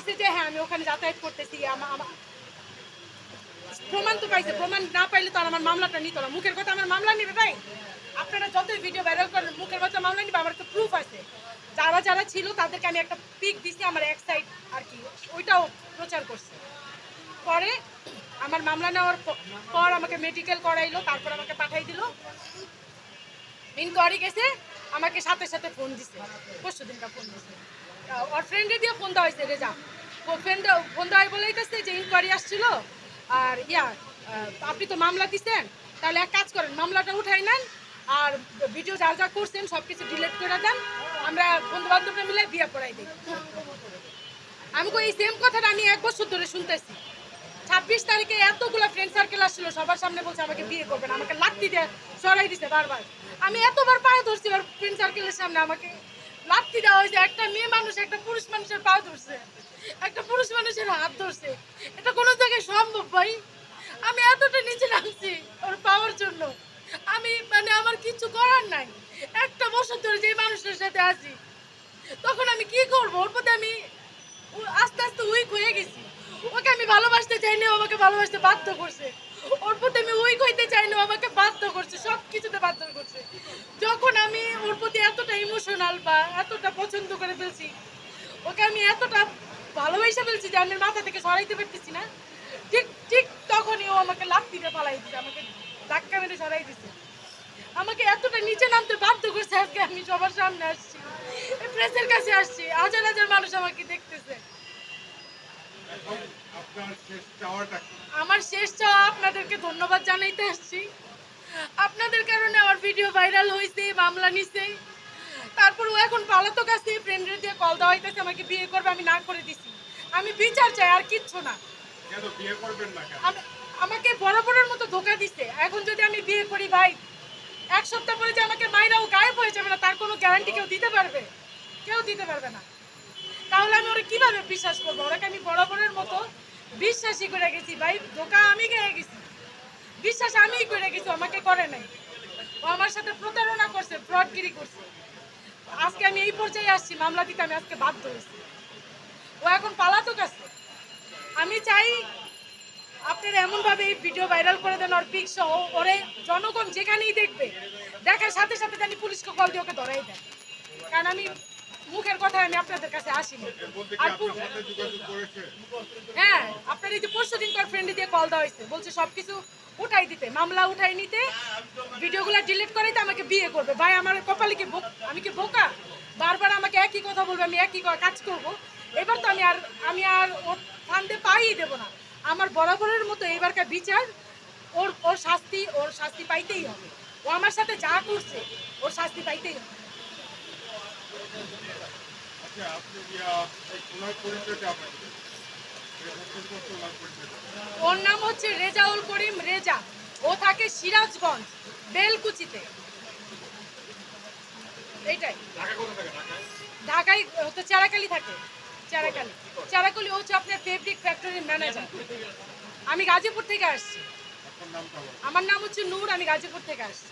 পাইছে যে হ্যাঁ আমি ওখানে যাতায়াত করতেছি প্রমাণ তো পাইছে, প্রমাণ না পাইলে তো আর আমার মামলাটা নিত না মুখের কথা আমার মামলা নিবে ভাই। আপনারা যতই ভিডিও ভাইরাল করেন, মুখের কথা মামলা নিবে, আমার তো প্রুফ আছে। যারা যারা ছিল, তাদেরকে আমি একটা পিক দিছি আমার এক সাইড আর কি, ওইটাও প্রচার করছে। পরে আমার মামলা নেওয়ার পর আমাকে মেডিকেল করাইলো, তারপর আমাকে পাঠাই দিল। ইনকোয়ারি গেছে আমাকে সাথে সাথে ফোন দিছে। পরশু দিনটা ফোন দিছে। ওর ফ্রেন্ডে দিয়ে ফোন দেওয়া হয়েছে, রেজা। ফ্রেন্ড ফোন দেওয়া বলেই কাছে যে ইনকোয়ারি আসছিল। আর ইয়া আপনি তো মামলা দিছেন। তাহলে এক কাজ করেন, মামলাটা উঠাই নেন আর ভিডিও যা যা করছেন সব কিছু ডিলিট করে দেন। আমরা বন্ধু বান্ধবরা মিলে বিয়ে পড়াই দিই। আমি এই সেম কথাটা আমি এক বছর ধরে শুনতেছি। ছাব্বিশ তারিখে এতগুলো ফ্রেন্ড সার্কেল আসছিল, সবার সামনে বলছে আমাকে বিয়ে করবেন, আমাকে লাত্তি দিয়ে সরাই দিছে বারবার। আমি এতবার পায়ে ধরছি আর ফ্রেন্ড সার্কেলের সামনে আমাকে। লাত্তি দেওয়া হয়েছে, একটা মেয়ে মানুষ, একটা পুরুষ মানুষের পা ধরছে, একটা পুরুষ মানুষের হাত ধরছে। এটা কোনো জায়গায় সম্ভব ভাই? আমি এতটা নিচে নামছি ওর পাওয়ার জন্য। আমি মানে আমার কিছু করার নাই। একটা বছর ধরে যে মানুষটার সাথে আছি, তখন আমি কি করব? ওর প্রতি আমি ও- আস্তে আস্তে উইক হয়ে গেছি ওকে আমি ও আমাকে ভালোবাসতে বাধ্য করছে। ওর প্রতি আমি ওই হইতে চাইনি ও আমাকে বাধ্য করছে সব কিছুতে বাধ্য করছে। যখন আমি ওর প্রতি এতটা ইমোশনাল বা এতটা পছন্দ করে ফেলছি, ওকে আমি এতটা ভালোবাসা ফেলছি যে আমি মাথা থেকে সরাইতে পারতেছি না, ঠিক ঠিক তখনই ও আমাকে লাফিতে পালাই দিছে, আমাকে ধাক্কা মেরে সরাই দিছে। আমাকে এতটা নিচে নামতে বাধ্য করছে আজকে আমি সবার সামনে আসছি প্রেসের কাছে আসছি, হাজার হাজার মানুষ আমাকে দেখতেছে এখন আপনার শেষ চাওয়াটা কি? আমার শেষ চাওয়া আপনাদেরকে ধন্যবাদ জানাইতে আসছি। আপনাদের কারণে আমার ভিডিও ভাইরাল হয়েছে মামলা নিছে। তারপর ও এখন পালাতক আছে ফ্রেন্ডের দিয়ে কল দেওয়া হইতেছে আমাকে বিয়ে করবে আমি না করে দিছি। আমি বিচার চাই আর কিচ্ছু না। আমাকে বরাবরের মতো ধোকা দিছে। এখন যদি আমি বিয়ে করি ভাই এক সপ্তাহ পরে যে আমাকে মাইরাও গায়েব হয়ে যাবে না তার কোনো গ্যারান্টি কেউ দিতে পারবে? কেউ দিতে পারবে না। তাহলে আমি ওরা কীভাবে বিশ্বাস করব? ওরাকে আমি বরাবরের মতো বিশ্বাসই করে গেছি। ভাই, ধোকা আমি গেয়ে গেছি। বিশ্বাস আমিই করে গেছি আমাকে করে নাই। ও আমার সাথে প্রতারণা করছে ফ্রডগিরি করছে। আজকে আমি এই পর্যায়ে আসছি, মামলা দিতে আমি আজকে বাধ্য হয়েছি। ও এখন পালাতক আছে। আমি চাই আপনারা এমনভাবে এই ভিডিও ভাইরাল করে দেন ওর পিক সহ। ওরে জনগণ যেখানেই দেখবে, দেখার সাথে সাথে জানি পুলিশকে কল দিয়ে ওকে ধরাই দেয়। কারণ আমি মুখের কথা আমি আপনাদের কাছে আসিনি। আর হ্যাঁ আপনার এই যে পরশু দিন তোর ফ্রেন্ডে দিয়ে কল দেওয়া হয়েছে বলছে সব কিছু উঠাই দিতে মামলা উঠাই নিতে ভিডিওগুলো ডিলিট করাইতে আমাকে বিয়ে করবে। ভাই আমার কপালে কি আমি কি বোকা? বারবার আমাকে একই কথা বলবে আমি একই কাজ করব। এবার তো আমি আর আমি আর ওর ফান্দে পাই দেবো না। আমার বরাবরের মতো এবারকার বিচার ওর ওর শাস্তি ওর শাস্তি পাইতেই হবে। ও আমার সাথে যা করছে ওর শাস্তি পাইতেই হবে। আচ্ছা আপনি ওনার পরিচয়টা ওর নাম হচ্ছে রেজাউল করিম রেজা। ও থাকে সিরাজগঞ্জ বেলকুচিতে। এইটাই। ঢাকায় তো চারাকালি থাকে। চারাকালি চারাকালি ও হচ্ছে আপনার ফেব্রিক ফ্যাক্টরির ম্যানেজার আমি গাজীপুর থেকে আসছি। আমার নাম হচ্ছে নূর আমি গাজীপুর থেকে আসছি।